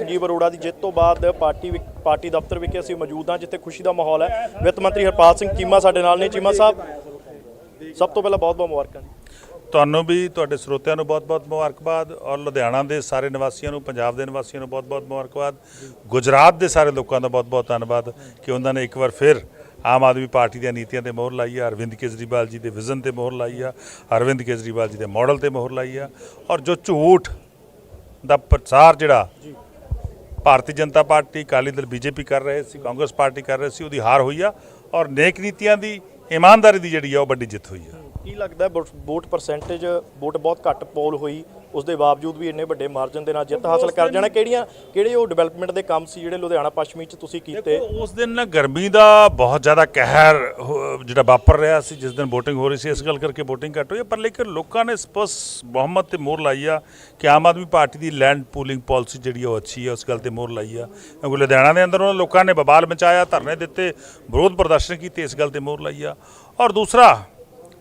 ਸੰਜੀਵ ਅਰੋੜਾ ਦੀ ਜਿੱਤ ਤੋਂ ਬਾਅਦ ਪਾਰਟੀ ਪਾਰਟੀ ਦਫ਼ਤਰ ਵਿਖੇ ਅਸੀਂ ਮੌਜੂਦ ਹਾਂ ਜਿੱਥੇ ਖੁਸ਼ੀ ਦਾ ਮਾਹੌਲ ਹੈ। ਵਿੱਤ ਮੰਤਰੀ ਹਰਪਾਲ ਸਿੰਘ ਚੀਮਾ ਸਾਡੇ ਨਾਲ ਨੇ। ਚੀਮਾ ਸਾਹਿਬ ਸਭ ਤੋਂ ਪਹਿਲਾਂ ਬਹੁਤ ਬਹੁਤ ਮੁਬਾਰਕਾਂ ਤੁਹਾਨੂੰ ਵੀ ਤੁਹਾਡੇ ਸਰੋਤਿਆਂ ਨੂੰ ਬਹੁਤ-ਬਹੁਤ ਮੁਬਾਰਕਬਾਦ ਔਰ ਲੁਧਿਆਣਾ ਦੇ ਸਾਰੇ ਨਿਵਾਸੀਆਂ ਨੂੰ ਪੰਜਾਬ ਦੇ ਨਿਵਾਸੀਆਂ ਨੂੰ ਬਹੁਤ-ਬਹੁਤ ਮੁਬਾਰਕਬਾਦ। ਗੁਜਰਾਤ ਦੇ ਸਾਰੇ ਲੋਕਾਂ ਦਾ ਬਹੁਤ-ਬਹੁਤ ਧੰਨਵਾਦ ਕਿ ਉਹਨਾਂ ਨੇ ਇੱਕ ਵਾਰ ਫਿਰ ਆਮ ਆਦਮੀ ਪਾਰਟੀ ਦੀਆਂ ਨੀਤੀਆਂ ਤੇ ਮੋਹਰ ਲਾਈ ਆ ਅਰਵਿੰਦ ਕੇਜਰੀਵਾਲ ਜੀ ਦੇ ਵਿਜ਼ਨ ਤੇ ਮੋਹਰ ਲਾਈ ਆ ਅਰਵਿੰਦ ਕੇਜਰੀਵਾਲ ਜੀ ਦੇ ਮਾਡਲ ਤੇ ਮੋਹਰ ਲਾਈ ਆ। ਔਰ ਜੋ ਝੂਠ ਦਾ ਪ੍ਰਚਾਰ ਜਿਹੜਾ ਭਾਰਤੀ ਜਨਤਾ ਪਾਰਟੀ, ਅਕਾਲੀ ਦਲ, ਬੀਜੇਪੀ ਕਰ ਰਹੇ ਸੀ, ਕਾਂਗਰਸ ਪਾਰਟੀ ਕਰ ਰਹੇ ਸੀ, ਉਹਦੀ ਹਾਰ ਹੋਈ ਆ ਔਰ ਨੇਕ ਨੀਤੀਆਂ ਦੀ, ਇਮਾਨਦਾਰੀ ਦੀ ਜਿਹੜੀ ਆ, ਉਹ ਵੱਡੀ ਜਿੱਤ ਹੋਈ ਆ। ਕੀ ਲੱਗਦਾ ਵੋਟ- ਵੋਟ ਪਰਸੈਂਟੇਜ ਵੋਟ ਬਹੁਤ ਘੱਟ ਪੋਲ ਹੋਈ ਉਸ ਦੇ ਬਾਵਜੂਦ ਵੀ ਇੰਨੇ ਵੱਡੇ ਮਾਰਜਨ ਦੇ ਨਾਲ ਜਿੱਤ ਹਾਸਲ ਕਰ ਜਾਣਾ। ਕਿਹੜੀਆਂ ਕਿਹੜੇ ਉਹ ਡਿਵੈਲਪਮੈਂਟ ਦੇ ਕੰਮ ਸੀ ਜਿਹੜੇ ਲੁਧਿਆਣਾ ਪੱਛਮੀ ਚ ਤੁਸੀਂ ਕੀਤੇ? ਉਸ ਦਿਨ ਨਾ ਗਰਮੀ ਦਾ ਬਹੁਤ ਜ਼ਿਆਦਾ ਕਹਿਰ ਹੋ- ਜਿਹੜਾ ਵਾਪਰ ਰਿਹਾ ਸੀ, ਜਿਸ ਦਿਨ VOTING ਹੋ ਰਹੀ ਸੀ, ਇਸ ਗੱਲ ਕਰਕੇ VOTING ਘੱਟ ਹੋਈ ਹੈ। ਪਰ ਲੇਕਿਨ ਲੋਕਾਂ ਨੇ ਸਪਸ ਬਹੁਮਤ ਤੇ ਮੋਹਰ ਲਾਈ ਆ ਕਿ ਆਮ ਆਦਮੀ ਪਾਰਟੀ ਦੀ ਲੈਂਡ ਪੂਲਿੰਗ ਪਾਲਿਸੀ ਜਿਹੜੀ ਆ ਉਹ ਅੱਛੀ ਹੈ ਉਸ ਗੱਲ ਤੇ ਮੋਹਰ ਲਾਈ ਆ। ਕਿਉਂਕਿ ਲੁਧਿਆਣਾ ਦੇ ਅੰਦਰ ਉਹਨਾਂ ਲੋਕਾਂ ਨੇ ਬਵਾਲ ਮਚਾਇਆ, ਧਰਨੇ ਦਿੱਤੇ, ਵਿਰੋਧ ਪ੍ਰਦਰਸ਼ਨ ਕੀਤੇ, ਇਸ ਗੱਲ ਤੇ ਮੋਹਰ ਲਾਈ ਆ। ਔਰ ਦੂਸਰਾ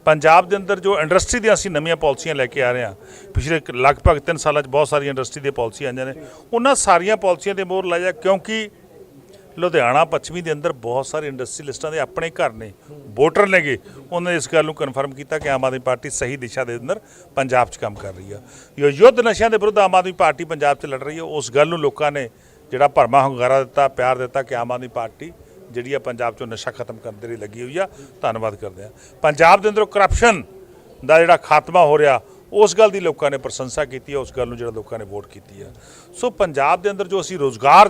ਪੰਜਾਬ ਦੇ ਅੰਦਰ ਜੋ ਇੰਡਸਟਰੀ ਦੀਆਂ ਅਸੀਂ ਨਵੀਆਂ ਪਾਲਿਸੀਆਂ ਲੈ ਕੇ ਆ ਰਹੇ ਹਾਂ, ਪਿਛਲੇ ਲਗਭਗ 3 ਸਾਲਾਂ 'ਚ ਬਹੁਤ ਸਾਰੀਆਂ ਇੰਡਸਟਰੀ ਦੀਆਂ ਪਾਲਿਸੀਆਂ ਆਈਆਂ ਨੇ, ਉਹਨਾਂ ਸਾਰੀਆਂ ਪਾਲਿਸੀਆਂ ਤੇ ਮੋਹਰ ਲਾਇਆ ਕਿਉਂਕਿ ਲੁਧਿਆਣਾ ਪੱਛਮੀ ਦੇ ਅੰਦਰ ਬਹੁਤ ਸਾਰੇ ਇੰਡਸਟਰੀਲਿਸਟਾਂ ਦੇ ਆਪਣੇ ਘਰ ਨੇ, ਵੋਟਰ ਨੇਗੇ, ਉਹਨਾਂ ਨੇ ਇਸ ਗੱਲ ਨੂੰ ਕਨਫਰਮ ਕੀਤਾ ਕਿ ਆਮ ਆਦਮੀ ਪਾਰਟੀ ਸਹੀ ਦਿਸ਼ਾ ਦੇ ਅੰਦਰ ਪੰਜਾਬ 'ਚ ਕੰਮ ਕਰ ਰਹੀ ਆ। ਜੋ ਯੁੱਧ ਨਸ਼ਿਆਂ ਦੇ ਵਿਰੁੱਧ ਆਮ ਆਦਮੀ ਪਾਰਟੀ ਪੰਜਾਬ 'ਚ ਲੜ ਰਹੀ ਹੈ ਉਸ ਗੱਲ ਨੂੰ ਲੋਕਾਂ ਨੇ ਜਿਹੜਾ ਭਰਮਾ ਹੁੰਗਾਰਾ ਦਿੱਤਾ, ਪਿਆਰ ਦਿੱਤਾ ਕਿ ਆਮ ਆਦਮੀ ਪਾਰਟੀ ਜਿਹੜੀ ਆ ਪੰਜਾਬ 'ਚੋਂ ਨਸ਼ਾ ਖਤਮ ਕਰਨ ਦੇ ਲਈ ਲੱਗੀ ਹੋਈ ਆ, ਧੰਨਵਾਦ ਕਰਦੇ ਆ ਪੰਜਾਬ ਦੇ ਅੰਦਰੋਂ ਕਰਪਸ਼ਨ ਦਾ ਜਿਹੜਾ ਖਾਤਮਾ ਹੋ ਰਿਹਾ, ਉਸ ਗੱਲ ਦੀ ਲੋਕਾਂ ਨੇ ਪ੍ਰਸ਼ੰਸਾ ਕੀਤੀ ਹੈ ਉਸ ਗੱਲ ਨੂੰ ਜਿਹੜਾ ਲੋਕਾਂ ਨੇ ਵੋਟ ਕੀਤੀ ਹੈ ਸੋ ਪੰਜਾਬ ਦੇ ਅੰਦਰ ਜੋ ਅਸੀਂ ਰੋਜ਼ਗਾਰ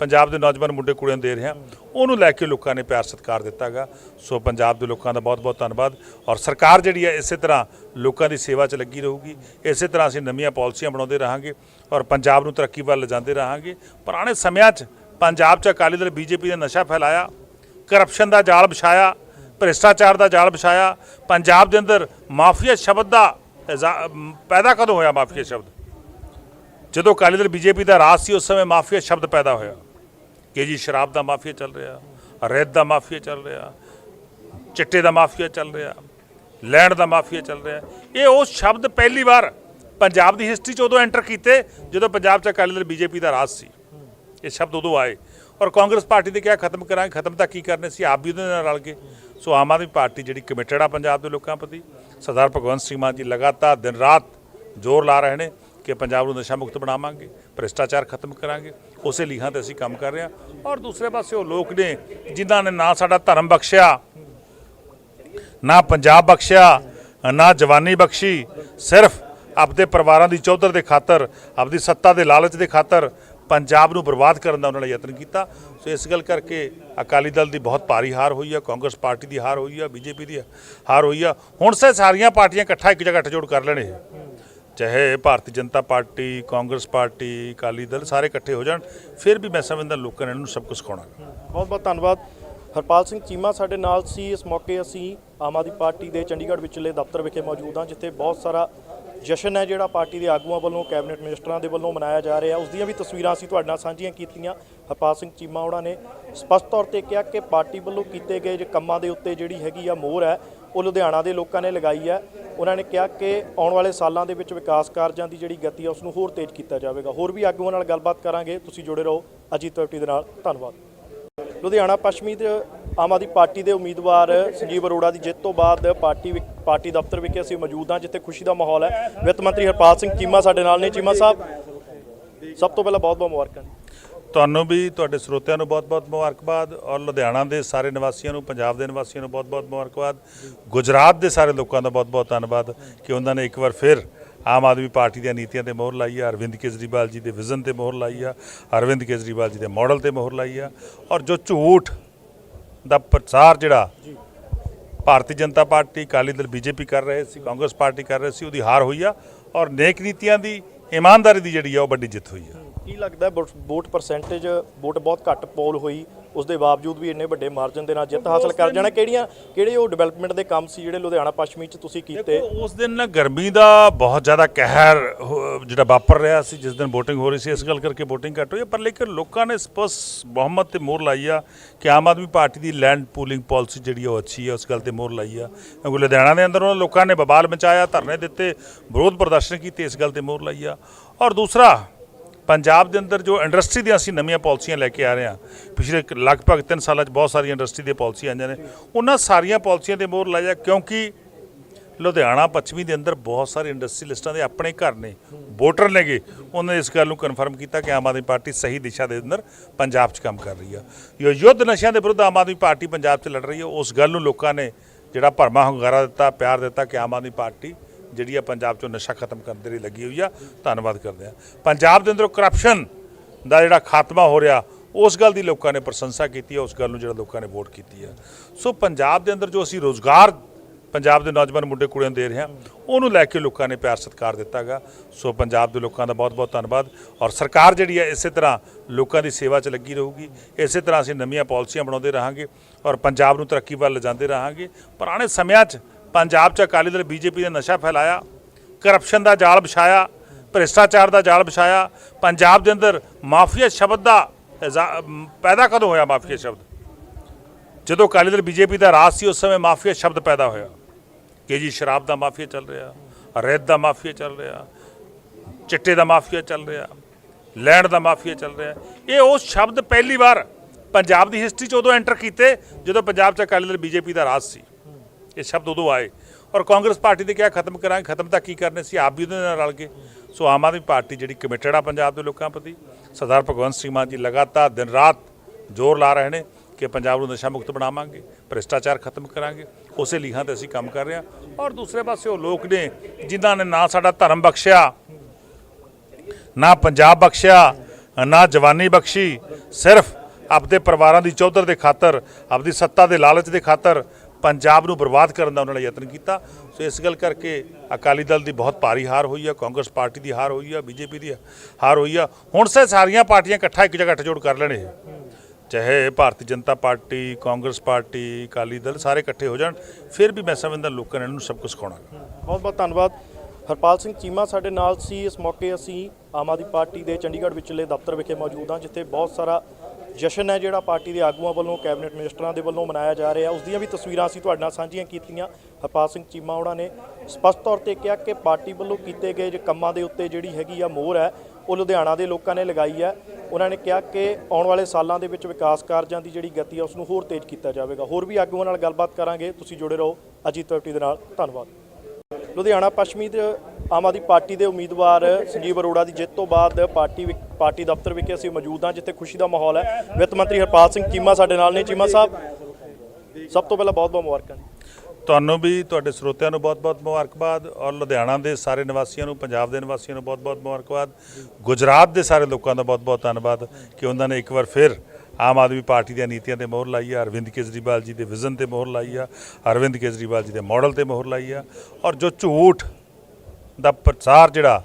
ਪੰਜਾਬ ਦੇ ਨੌਜਵਾਨ ਮੁੰਡੇ ਕੁੜੀਆਂ ਨੂੰ ਦੇ ਰਹੇ ਹਾਂ, ਉਹਨੂੰ ਲੈ ਕੇ ਲੋਕਾਂ ਨੇ ਪਿਆਰ ਸਤਿਕਾਰ ਦਿੱਤਾਗਾ। ਸੋ ਪੰਜਾਬ ਦੇ ਲੋਕਾਂ ਦਾ ਬਹੁਤ-ਬਹੁਤ ਧੰਨਵਾਦ। ਔਰ ਸਰਕਾਰ ਜਿਹੜੀ ਹੈ ਇਸੇ ਤਰ੍ਹਾਂ ਲੋਕਾਂ ਦੀ ਸੇਵਾ 'ਚ ਲੱਗੀ ਰਹੂਗੀ। ਇਸੇ ਤਰ੍ਹਾਂ ਅਸੀਂ ਨਵੀਆਂ ਪਾਲਿਸੀਆਂ ਬਣਾਉਂਦੇ ਰਹਾਂਗੇ ਔਰ ਪੰਜਾਬ ਨੂੰ ਤਰੱਕੀ ਵੱਲ ਲਿਜਾਂਦੇ ਰਹਾਂਗੇ। ਪੁਰਾਣੇ ਸਮਿਆਂ 'ਚ ਪੰਜਾਬ 'ਚ ਅਕਾਲੀ ਦਲ ਬੀਜੇਪੀ ਨੇ ਨਸ਼ਾ ਫੈਲਾਇਆ ਕਰਪਸ਼ਨ ਦਾ ਜਾਲ ਵਿਛਾਇਆ, ਭ੍ਰਿਸ਼ਟਾਚਾਰ ਦਾ ਜਾਲ ਵਿਛਾਇਆ, ਪੰਜਾਬ ਦੇ ਅੰਦਰ ਮਾਫੀਆ ਸ਼ਬਦ ਦਾ ਪੈਦਾ ਕਦੋਂ ਹੋਇਆ ਮਾਫੀਆ ਸ਼ਬਦ? ਜਦੋਂ ਅਕਾਲੀ ਦਲ ਬੀਜੇਪੀ ਦਾ ਰਾਜ ਸੀ, ਉਸ ਸਮੇਂ ਮਾਫੀਆ ਸ਼ਬਦ ਪੈਦਾ ਹੋਇਆ। ਕਿ ਜੀ ਸ਼ਰਾਬ ਦਾ ਮਾਫੀਆ ਚੱਲ ਰਿਹਾ, ਰੇਤ ਦਾ ਮਾਫੀਆ ਚੱਲ ਰਿਹਾ, ਚਿੱਟੇ ਦਾ ਮਾਫੀਆ ਚੱਲ ਰਿਹਾ, ਲੈਂਡ ਦਾ ਮਾਫੀਆ ਚੱਲ ਰਿਹਾ। ਇਹ ਉਹ ਸ਼ਬਦ ਪਹਿਲੀ ਵਾਰ ਪੰਜਾਬ ਦੀ ਹਿਸਟਰੀ 'ਚ ਉਦੋਂ ਐਂਟਰ ਕੀਤੇ, ਜਦੋਂ ਪੰਜਾਬ 'ਚ ਅਕਾਲੀ ਦਲ ਬੀਜੇਪੀ ਦਾ ਰਾਜ ਸੀ। ਇਹ ਸ਼ਬਦ ਉਦੋਂ ਆਏ। ਔਰ ਕਾਂਗਰਸ ਪਾਰਟੀ ਨੇ ਕਿਹਾ, ਖਤਮ ਕਰਾਂਗੇ, ਖਤਮ ਤਾਂ ਕੀ ਕਰਨੇ ਸੀ? ਆਪ ਵੀ ਉਹਦੇ ਨਾਲ ਰਲ ਗਏ। ਸੋ ਆਮ ਆਦਮੀ ਪਾਰਟੀ ਜਿਹੜੀ ਕਮਿਟਡ ਆ ਪੰਜਾਬ ਦੇ ਲੋਕਾਂ ਪ੍ਰਤੀ, ਸਰਦਾਰ ਭਗਵੰਤ ਸਿੰਘ ਮਾਨ ਜੀ ਲਗਾਤਾਰ ਦਿਨ ਰਾਤ ਜ਼ੋਰ ਲਾ ਰਹੇ ਨੇ ਕਿ ਪੰਜਾਬ ਨੂੰ ਨਸ਼ਾ ਮੁਕਤ ਬਣਾਵਾਂਗੇ, ਭ੍ਰਿਸ਼ਟਾਚਾਰ ਖਤਮ ਕਰਾਂਗੇ। ਉਸੇ ਲੀਹਾਂ ਤੇ ਅਸੀਂ ਕੰਮ ਕਰ ਰਹੇ ਹਾਂ। ਔਰ ਦੂਸਰੇ ਪਾਸੇ ਉਹ ਲੋਕ ਨੇ ਜਿਨ੍ਹਾਂ ਨੇ ਨਾ ਸਾਡਾ ਧਰਮ ਬਖਸ਼ਿਆ, ਨਾ ਪੰਜਾਬ ਬਖਸ਼ਿਆ, ਨਾ ਜਵਾਨੀ ਬਖਸ਼ੀ, ਸਿਰਫ ਆਪਦੇ ਪਰਿਵਾਰਾਂ ਦੀ ਚੌਧਰ ਦੇ ਖਾਤਰ, ਆਪਦੀ ਸੱਤਾ ਦੇ ਲਾਲਚ ਦੇ ਖਾਤਰ ਪੰਜਾਬ ਨੂੰ ਬਰਬਾਦ ਕਰਨ ਦਾ ਉਹਨਾਂ ਨੇ ਯਤਨ ਕੀਤਾ। ਸੋ ਇਸ ਗੱਲ ਕਰਕੇ ਅਕਾਲੀ ਦਲ ਦੀ ਬਹੁਤ ਭਾਰੀ ਹਾਰ ਹੋਈ ਆ, ਕਾਂਗਰਸ ਪਾਰਟੀ ਦੀ ਹਾਰ ਹੋਈ ਆ, ਬੀਜੇਪੀ ਦੀ ਹਾਰ ਹੋਈ ਆ। ਹੁਣ ਸੇ ਸਾਰੀਆਂ ਪਾਰਟੀਆਂ ਇਕੱਠਾ ਇੱਕ ਜਗ੍ਹਾ ਜੋੜ ਕਰ ਲੈਣੇ। ਚਾਹੇ Bharatiya Janata party, Congress party, Akali Dal ਸਾਰੇ ਇਕੱਠੇ ਹੋ ਜਾਣ, ਫਿਰ ਵੀ ਮੈਂ ਸਮਝਦਾ ਲੋਕਾਂ ਨੇ ਇਹਨਾਂ ਨੂੰ ਸਭ ਕੁਝ ਸਿਖਾਉਣਾ। ਬਹੁਤ ਬਹੁਤ ਧੰਨਵਾਦ। ਹਰਪਾਲ ਸਿੰਘ ਚੀਮਾ ਸਾਡੇ ਨਾਲ ਸੀ। ਇਸ ਮੌਕੇ ਅਸੀਂ ਆਮ ਆਦਮੀ ਪਾਰਟੀ ਦੇ ਚੰਡੀਗੜ੍ਹ ਵਿਚਲੇ ਦਫ਼ਤਰ ਵਿਖੇ ਮੌਜੂਦ ਹਾਂ, ਜਿੱਥੇ ਬਹੁਤ ਸਾਰਾ ਜਸ਼ਨ ਹੈ ਜਿਹੜਾ ਪਾਰਟੀ ਦੇ ਆਗੂਆਂ ਵੱਲੋਂ, ਕੈਬਨਿਟ ਮਿਨਿਸਟਰਾਂ ਦੇ ਵੱਲੋਂ ਮਨਾਇਆ ਜਾ ਰਿਹਾ। ਉਸ ਦੀਆਂ ਵੀ ਤਸਵੀਰਾਂ ਅਸੀਂ ਤੁਹਾਡੇ ਨਾਲ ਸਾਂਝੀਆਂ ਕੀਤੀਆਂ। ਹਰਪਾਲ ਸਿੰਘ ਚੀਮਾ ਉਹਨਾਂ ਨੇ ਸਪਸ਼ਟ ਤੌਰ ਤੇ ਕਿਹਾ ਕਿ ਪਾਰਟੀ ਵੱਲੋਂ ਕੀਤੇ ਗਏ ਜੇ ਕੰਮਾਂ ਦੇ ਉੱਤੇ ਜਿਹੜੀ ਹੈਗੀ ਆ ਮੋਹਰ ਹੈ, ਉਹ ਲੁਧਿਆਣਾ ਦੇ ਲੋਕਾਂ ਨੇ ਲਗਾਈ ਹੈ। ਉਹਨਾਂ ਨੇ ਕਿਹਾ ਕਿ ਆਉਣ ਵਾਲੇ ਸਾਲਾਂ ਦੇ ਵਿੱਚ ਵਿਕਾਸ ਕਾਰਜਾਂ ਦੀ ਜਿਹੜੀ ਗਤੀ ਹੈ ਉਸ ਨੂੰ ਹੋਰ ਤੇਜ਼ ਕੀਤਾ ਜਾਵੇਗਾ। ਹੋਰ ਵੀ ਆਗੂਆਂ ਨਾਲ ਗੱਲਬਾਤ ਕਰਾਂਗੇ। ਤੁਸੀਂ ਜੁੜੇ ਰਹੋ ਅਜੀਤ ਵੈਬਟੀ ਦੇ ਨਾਲ। ਧੰਨਵਾਦ। ਲੁਧਿਆਣਾ ਪੱਛਮੀ ਦੇ ਆਮ ਆਦਮੀ ਪਾਰਟੀ ਦੇ ਉਮੀਦਵਾਰ ਸੰਜੀਵ ਅਰੋੜਾ ਦੀ ਜਿੱਤ ਤੋਂ ਬਾਅਦ ਪਾਰਟੀ ਵਿ- ਪਾਰਟੀ ਦਫ਼ਤਰ ਵਿਖੇ ਅਸੀਂ ਮੌਜੂਦ ਹਾਂ, ਜਿੱਥੇ ਖੁਸ਼ੀ ਦਾ ਮਾਹੌਲ ਹੈ। ਵਿੱਤ ਮੰਤਰੀ ਹਰਪਾਲ ਸਿੰਘ ਚੀਮਾ ਸਾਡੇ ਨਾਲ ਨੇ। ਚੀਮਾ ਸਾਹਿਬ, ਸਭ ਤੋਂ ਪਹਿਲਾਂ ਬਹੁਤ ਬਹੁਤ ਮੁਬਾਰਕਾਂ ਤੁਹਾਨੂੰ ਵੀ, ਤੁਹਾਡੇ ਸਰੋਤਿਆਂ ਨੂੰ ਬਹੁਤ-ਬਹੁਤ ਮੁਬਾਰਕਬਾਦ ਔਰ ਲੁਧਿਆਣਾ ਦੇ ਸਾਰੇ ਨਿਵਾਸੀਆਂ ਨੂੰ, ਪੰਜਾਬ ਦੇ ਨਿਵਾਸੀਆਂ ਨੂੰ ਬਹੁਤ-ਬਹੁਤ ਮੁਬਾਰਕਬਾਦ। ਗੁਜਰਾਤ ਦੇ ਸਾਰੇ ਲੋਕਾਂ ਦਾ ਬਹੁਤ-ਬਹੁਤ ਧੰਨਵਾਦ ਕਿ ਉਹਨਾਂ ਨੇ ਇੱਕ ਵਾਰ ਫਿਰ ਆਮ ਆਦਮੀ ਪਾਰਟੀ ਦੀਆਂ ਨੀਤੀਆਂ ਤੇ ਮੋਹਰ ਲਾਈ ਆ, ਅਰਵਿੰਦ ਕੇਜਰੀਵਾਲ ਜੀ ਦੇ ਵਿਜ਼ਨ ਤੇ ਮੋਹਰ ਲਾਈ ਆ, ਅਰਵਿੰਦ ਕੇਜਰੀਵਾਲ ਜੀ ਦੇ ਮਾਡਲ ਤੇ ਮੋਹਰ ਲਾਈ ਆ। ਔਰ ਜੋ ਝੂਠ ਦਾ ਪ੍ਰਚਾਰ ਜਿਹੜਾ ਭਾਰਤੀ ਜਨਤਾ ਪਾਰਟੀ ਅਕਾਲੀ ਦਲ ਬੀਜੇਪੀ ਕਰ ਰਹੇ ਸੀ ਕਾਂਗਰਸ ਪਾਰਟੀ ਕਰ ਰਹੇ ਸੀ ਉਹਦੀ ਹਾਰ ਹੋਈ ਆ ਔਰ ਨੇਕ ਨੀਤੀਆਂ ਦੀ ਇਮਾਨਦਾਰੀ ਦੀ ਜਿਹੜੀ ਆ ਉਹ ਵੱਡੀ ਜਿੱਤ ਹੋਈ ਆ। ਕੀ ਲੱਗਦਾ ਵੋਟ- ਪਰਸੈਂਟੇਜ ਵੋਟ ਬਹੁਤ ਘੱਟ ਪੋਲ ਹੋਈ ਉਸ ਦੇ ਬਾਵਜੂਦ ਵੀ ਇੰਨੇ ਵੱਡੇ ਮਾਰਜਨ ਦੇ ਨਾਲ ਜਿੱਤ ਹਾਸਲ ਕਰ ਜਾਣਾ। ਕਿਹੜੀਆਂ ਕਿਹੜੇ ਉਹ ਡਿਵੈਲਪਮੈਂਟ ਦੇ ਕੰਮ ਸੀ ਜਿਹੜੇ ਲੁਧਿਆਣਾ ਪੱਛਮੀ ਚ ਤੁਸੀਂ ਕੀਤੇ? ਉਸ ਦਿਨ ਨਾ ਗਰਮੀ ਦਾ ਬਹੁਤ ਜ਼ਿਆਦਾ ਕਹਿਰ ਜਿਹੜਾ ਵਾਪਰ ਰਿਹਾ ਸੀ ਜਿਸ ਦਿਨ VOTING ਹੋ ਰਹੀ ਸੀ ਇਸ ਗੱਲ ਕਰਕੇ VOTING ਘੱਟ ਹੋਈ। ਪਰ ਲੇਕਿਨ ਲੋਕਾਂ ਨੇ ਸਪਸ ਮੁਹੰਮਦ ਤੇ ਮੋਹਰ ਲਾਈ ਆ ਕਿ ਆਮ ਆਦਮੀ ਪਾਰਟੀ ਦੀ ਲੈਂਡ ਪੂਲਿੰਗ ਪਾਲਿਸੀ ਜਿਹੜੀ ਉਹ ਅੱਛੀ ਹੈ ਉਸ ਗੱਲ ਤੇ ਮੋਹਰ ਲਾਈ ਆ। ਕਿਉਂਕਿ ਲੁਧਿਆਣਾ ਦੇ ਅੰਦਰ ਉਹਨਾਂ ਲੋਕਾਂ ਨੇ ਬਵਾਲ ਮਚਾਇਆ ਧਰਨੇ ਦਿੱਤੇ ਵਿਰੋਧ ਪ੍ਰਦਰਸ਼ਨ ਕੀਤੇ ਇਸ ਗੱਲ ਤੇ ਮੋਹਰ ਲਾਈ ਆ। ਔਰ ਦੂਸਰਾ ਪੰਜਾਬ ਦੇ ਅੰਦਰ ਜੋ ਇੰਡਸਟਰੀ ਦੀਆਂ ਅਸੀਂ ਨਵੀਆਂ ਪਾਲਿਸੀਆਂ ਲੈ ਕੇ ਆ ਰਹੇ ਹਾਂ, ਪਿਛਲੇ ਲਗਭਗ 3 ਸਾਲਾਂ 'ਚ ਬਹੁਤ ਸਾਰੀਆਂ ਇੰਡਸਟਰੀ ਦੀਆਂ ਪਾਲਿਸੀਆਂ ਆਈਆਂ ਨੇ, ਉਹਨਾਂ ਸਾਰੀਆਂ ਪਾਲਿਸੀਆਂ ਦੇ ਮੋਹਰ ਲਾਇਆ ਕਿਉਂਕਿ ਲੁਧਿਆਣਾ ਪੱਛਮੀ ਦੇ ਅੰਦਰ ਬਹੁਤ ਸਾਰੇ ਇੰਡਸਟਰੀ ਲਿਸਟਾਂ ਦੇ ਆਪਣੇ ਘਰ ਨੇ, ਵੋਟਰ ਨੇਗੇ, ਉਹਨਾਂ ਨੇ ਇਸ ਗੱਲ ਨੂੰ ਕਨਫਰਮ ਕੀਤਾ ਕਿ ਆਮ ਆਦਮੀ ਪਾਰਟੀ ਸਹੀ ਦਿਸ਼ਾ ਦੇ ਅੰਦਰ ਪੰਜਾਬ 'ਚ ਕੰਮ ਕਰ ਰਹੀ ਆ। ਜੋ ਯੁੱਧ ਨਸ਼ਿਆਂ ਦੇ ਵਿਰੁੱਧ ਆਮ ਆਦਮੀ ਪਾਰਟੀ ਪੰਜਾਬ 'ਚ ਲੜ ਰਹੀ ਹੈ ਉਸ ਗੱਲ ਨੂੰ ਲੋਕਾਂ ਨੇ ਜਿਹੜਾ ਭਰਮਾ ਹੁੰਗਾਰਾ ਦਿੱਤਾ, ਪਿਆਰ ਦਿੱਤਾ ਕਿ ਆਮ ਆਦਮੀ ਪਾਰਟੀ ਜਿਹੜੀ ਆ ਪੰਜਾਬ 'ਚੋਂ ਨਸ਼ਾ ਖਤਮ ਕਰਨ ਦੇ ਲਈ ਲੱਗੀ ਹੋਈ ਆ, ਧੰਨਵਾਦ ਕਰਦੇ ਆ ਪੰਜਾਬ ਦੇ ਅੰਦਰੋਂ ਕਰਪਸ਼ਨ ਦਾ ਜਿਹੜਾ ਖਾਤਮਾ ਹੋ ਰਿਹਾ, ਉਸ ਗੱਲ ਦੀ ਲੋਕਾਂ ਨੇ ਪ੍ਰਸ਼ੰਸਾ ਕੀਤੀ ਹੈ ਉਸ ਗੱਲ ਨੂੰ ਜਿਹੜਾ ਲੋਕਾਂ ਨੇ ਵੋਟ ਕੀਤੀ ਹੈ ਸੋ ਪੰਜਾਬ ਦੇ ਅੰਦਰ ਜੋ ਅਸੀਂ ਰੋਜ਼ਗਾਰ ਪੰਜਾਬ ਦੇ ਨੌਜਵਾਨ ਮੁੰਡੇ ਕੁੜੀਆਂ ਨੂੰ ਦੇ ਰਹੇ ਹਾਂ, ਉਹਨੂੰ ਲੈ ਕੇ ਲੋਕਾਂ ਨੇ ਪਿਆਰ ਸਤਿਕਾਰ ਦਿੱਤਾਗਾ ਸੋ ਪੰਜਾਬ ਦੇ ਲੋਕਾਂ ਦਾ ਬਹੁਤ-ਬਹੁਤ ਧੰਨਵਾਦ। ਔਰ ਸਰਕਾਰ ਜਿਹੜੀ ਹੈ ਇਸੇ ਤਰ੍ਹਾਂ ਲੋਕਾਂ ਦੀ ਸੇਵਾ 'ਚ ਲੱਗੀ ਰਹੂਗੀ। ਇਸੇ ਤਰ੍ਹਾਂ ਅਸੀਂ ਨਵੀਆਂ ਪਾਲਿਸੀਆਂ ਬਣਾਉਂਦੇ ਰਹਾਂਗੇ ਔਰ ਪੰਜਾਬ ਨੂੰ ਤਰੱਕੀ ਵੱਲ ਲਿਜਾਂਦੇ ਰਹਾਂਗੇ। ਪੁਰਾਣੇ ਸਮਿਆਂ 'ਚ ਪੰਜਾਬ 'ਚ ਅਕਾਲੀ ਦਲ ਬੀਜੇਪੀ ਨੇ ਨਸ਼ਾ ਫੈਲਾਇਆ ਕਰਪਸ਼ਨ ਦਾ ਜਾਲ ਵਿਛਾਇਆ, ਭ੍ਰਿਸ਼ਟਾਚਾਰ ਦਾ ਜਾਲ ਵਿਛਾਇਆ, ਪੰਜਾਬ ਦੇ ਅੰਦਰ ਮਾਫੀਆ ਸ਼ਬਦ ਦਾ ਪੈਦਾ ਕਦੋਂ ਹੋਇਆ ਮਾਫੀਆ ਸ਼ਬਦ? ਜਦੋਂ ਅਕਾਲੀ ਦਲ ਬੀਜੇਪੀ ਦਾ ਰਾਜ ਸੀ, ਉਸ ਸਮੇਂ ਮਾਫੀਆ ਸ਼ਬਦ ਪੈਦਾ ਹੋਇਆ। ਕਿ ਜੀ ਸ਼ਰਾਬ ਦਾ ਮਾਫੀਆ ਚੱਲ ਰਿਹਾ, ਰੇਤ ਦਾ ਮਾਫੀਆ ਚੱਲ ਰਿਹਾ, ਚਿੱਟੇ ਦਾ ਮਾਫੀਆ ਚੱਲ ਰਿਹਾ, ਲੈਂਡ ਦਾ ਮਾਫੀਆ ਚੱਲ ਰਿਹਾ। ਇਹ ਉਹ ਸ਼ਬਦ ਪਹਿਲੀ ਵਾਰ ਪੰਜਾਬ ਦੀ ਹਿਸਟਰੀ 'ਚ ਉਦੋਂ ਐਂਟਰ ਕੀਤੇ, ਜਦੋਂ ਪੰਜਾਬ 'ਚ ਅਕਾਲੀ ਦਲ ਬੀਜੇਪੀ ਦਾ ਰਾਜ ਸੀ। ਇਹ ਸ਼ਬਦ ਉਦੋਂ ਆਏ। ਔਰ ਕਾਂਗਰਸ ਪਾਰਟੀ ਦੇ ਕਿਹਾ, ਖਤਮ ਕਰਾਂਗੇ, ਖਤਮ ਤਾਂ ਕੀ ਕਰਨੇ ਸੀ? ਆਪ ਵੀ ਉਹਦੇ ਨਾਲ ਰਲ ਗਏ। ਸੋ ਆਮ ਆਦਮੀ ਪਾਰਟੀ ਜਿਹੜੀ ਕਮਿਟਡ ਆ ਪੰਜਾਬ ਦੇ ਲੋਕਾਂ ਪ੍ਰਤੀ, ਸਰਦਾਰ ਭਗਵੰਤ ਸਿੰਘ ਮਾਨ ਜੀ ਲਗਾਤਾਰ ਦਿਨ ਰਾਤ ਜ਼ੋਰ ਲਾ ਰਹੇ ਨੇ ਕਿ ਪੰਜਾਬ ਨੂੰ ਨਸ਼ਾ ਮੁਕਤ ਬਣਾਵਾਂਗੇ, ਭ੍ਰਿਸ਼ਟਾਚਾਰ ਖਤਮ ਕਰਾਂਗੇ। ਉਸੇ ਲੀਹਾਂ ਤੇ ਅਸੀਂ ਕੰਮ ਕਰ ਰਹੇ ਹਾਂ। ਔਰ ਦੂਸਰੇ ਪਾਸੇ ਉਹ ਲੋਕ ਨੇ ਜਿਨ੍ਹਾਂ ਨੇ ਨਾ ਸਾਡਾ ਧਰਮ ਬਖਸ਼ਿਆ, ਨਾ ਪੰਜਾਬ ਬਖਸ਼ਿਆ, ਨਾ ਜਵਾਨੀ ਬਖਸ਼ੀ, ਸਿਰਫ ਆਪਦੇ ਪਰਿਵਾਰਾਂ ਦੀ ਚੌਧਰ ਦੇ ਖਾਤਰ, ਆਪਦੀ ਸੱਤਾ ਦੇ ਲਾਲਚ ਦੇ ਖਾਤਰ ਪੰਜਾਬ ਨੂੰ ਬਰਬਾਦ ਕਰਨ ਦਾ ਉਹਨਾਂ ਨੇ ਯਤਨ ਕੀਤਾ। ਸੋ ਇਸ ਗੱਲ ਕਰਕੇ ਅਕਾਲੀ ਦਲ ਦੀ ਬਹੁਤ ਭਾਰੀ ਹਾਰ ਹੋਈ ਆ, ਕਾਂਗਰਸ ਪਾਰਟੀ ਦੀ ਹਾਰ ਹੋਈ ਆ, ਬੀਜੇਪੀ ਦੀ ਹਾਰ ਹੋਈ ਆ। ਹੁਣ ਸੇ ਸਾਰੀਆਂ ਪਾਰਟੀਆਂ ਇਕੱਠਾ ਇੱਕ ਜਗ੍ਹਾ ਜੋੜ ਕਰ ਲੈਣੇ ਚਾਹੇ Bharatiya Janata party, Congress party, Akali Dal ਸਾਰੇ ਇਕੱਠੇ ਹੋ ਜਾਣ, ਫਿਰ ਵੀ ਮੈਂ ਸਮਝਦਾ ਲੋਕਾਂ ਨੇ ਇਹਨਾਂ ਨੂੰ ਸਭ ਕੁਝ ਸਿਖਾਉਣਾ। ਬਹੁਤ ਬਹੁਤ ਧੰਨਵਾਦ। ਹਰਪਾਲ ਸਿੰਘ ਚੀਮਾ ਸਾਡੇ ਨਾਲ ਸੀ। ਇਸ ਮੌਕੇ ਅਸੀਂ ਆਮ ਆਦਮੀ ਪਾਰਟੀ ਦੇ ਚੰਡੀਗੜ੍ਹ ਵਿਚਲੇ ਦਫ਼ਤਰ ਵਿਖੇ ਮੌਜੂਦ ਹਾਂ, ਜਿੱਥੇ ਬਹੁਤ ਸਾਰਾ ਜਸ਼ਨ ਹੈ ਜਿਹੜਾ ਪਾਰਟੀ ਦੇ ਆਗੂਆਂ ਵੱਲੋਂ, ਕੈਬਨਿਟ ਮਿਨਿਸਟਰਾਂ ਦੇ ਵੱਲੋਂ ਮਨਾਇਆ ਜਾ ਰਿਹਾ। ਉਸ ਦੀਆਂ ਵੀ ਤਸਵੀਰਾਂ ਅਸੀਂ ਤੁਹਾਡੇ ਨਾਲ ਸਾਂਝੀਆਂ ਕੀਤੀਆਂ। ਹਰਪਾਲ ਸਿੰਘ ਚੀਮਾ ਉਹਨਾਂ ਨੇ ਸਪਸ਼ਟ ਤੌਰ ਤੇ ਕਿਹਾ ਕਿ ਪਾਰਟੀ ਵੱਲੋਂ ਕੀਤੇ ਗਏ ਜੇ ਕੰਮਾਂ ਦੇ ਉੱਤੇ ਜਿਹੜੀ ਹੈਗੀ ਆ ਮੋਹਰ ਹੈ, ਉਹ ਲੁਧਿਆਣਾ ਦੇ ਲੋਕਾਂ ਨੇ ਲਗਾਈ ਹੈ। ਉਹਨਾਂ ਨੇ ਕਿਹਾ ਕਿ ਆਉਣ ਵਾਲੇ ਸਾਲਾਂ ਦੇ ਵਿੱਚ ਵਿਕਾਸ ਕਾਰਜਾਂ ਦੀ ਜਿਹੜੀ ਗਤੀ ਆ ਉਸ ਨੂੰ ਹੋਰ ਤੇਜ਼ ਕੀਤਾ ਜਾਵੇਗਾ। ਹੋਰ ਵੀ ਆਗੂਆਂ ਨਾਲ ਗੱਲਬਾਤ ਕਰਾਂਗੇ। ਤੁਸੀਂ ਜੁੜੇ ਰਹੋ ਅਜੀਤ ਵੈਬਟੀ ਦੇ ਨਾਲ। ਧੰਨਵਾਦ। ਲੁਧਿਆਣਾ ਪੱਛਮੀ ਦੇ ਆਮ ਆਦਮੀ ਪਾਰਟੀ ਦੇ ਉਮੀਦਵਾਰ ਸੰਜੀਵ ਅਰੋੜਾ ਦੀ ਜਿੱਤ ਤੋਂ ਬਾਅਦ ਪਾਰਟੀ ਵਿ- ਪਾਰਟੀ ਦਫ਼ਤਰ ਵਿਖੇ ਅਸੀਂ ਮੌਜੂਦ ਹਾਂ ਜਿੱਥੇ ਖੁਸ਼ੀ ਦਾ ਮਾਹੌਲ ਹੈ। ਵਿੱਤ ਮੰਤਰੀ ਹਰਪਾਲ ਸਿੰਘ ਚੀਮਾ ਸਾਡੇ ਨਾਲ ਨੇ। ਚੀਮਾ ਸਾਹਿਬ ਸਭ ਤੋਂ ਪਹਿਲਾਂ ਬਹੁਤ ਬਹੁਤ ਮੁਬਾਰਕਾਂ ਤੁਹਾਨੂੰ ਵੀ ਤੁਹਾਡੇ ਸਰੋਤਿਆਂ ਨੂੰ ਬਹੁਤ-ਬਹੁਤ ਮੁਬਾਰਕਬਾਦ ਔਰ ਲੁਧਿਆਣਾ ਦੇ ਸਾਰੇ ਨਿਵਾਸੀਆਂ ਨੂੰ ਪੰਜਾਬ ਦੇ ਨਿਵਾਸੀਆਂ ਨੂੰ ਬਹੁਤ-ਬਹੁਤ ਮੁਬਾਰਕਬਾਦ। ਗੁਜਰਾਤ ਦੇ ਸਾਰੇ ਲੋਕਾਂ ਦਾ ਬਹੁਤ-ਬਹੁਤ ਧੰਨਵਾਦ ਕਿ ਉਹਨਾਂ ਨੇ ਇੱਕ ਵਾਰ ਫਿਰ ਆਮ ਆਦਮੀ ਪਾਰਟੀ ਦੀਆਂ ਨੀਤੀਆਂ ਤੇ ਮੋਹਰ ਲਾਈ ਆ ਅਰਵਿੰਦ ਕੇਜਰੀਵਾਲ ਜੀ ਦੇ ਵਿਜ਼ਨ ਤੇ ਮੋਹਰ ਲਾਈ ਆ ਅਰਵਿੰਦ ਕੇਜਰੀਵਾਲ ਜੀ ਦੇ ਮਾਡਲ ਤੇ ਮੋਹਰ ਲਾਈ ਆ। ਔਰ ਜੋ ਝੂਠ ਦਾ ਪ੍ਰਚਾਰ ਜਿਹੜਾ